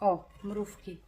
O, mrówki.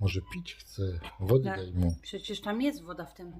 Może pić chce, wody Tak. daj mu. Przecież tam jest woda w tym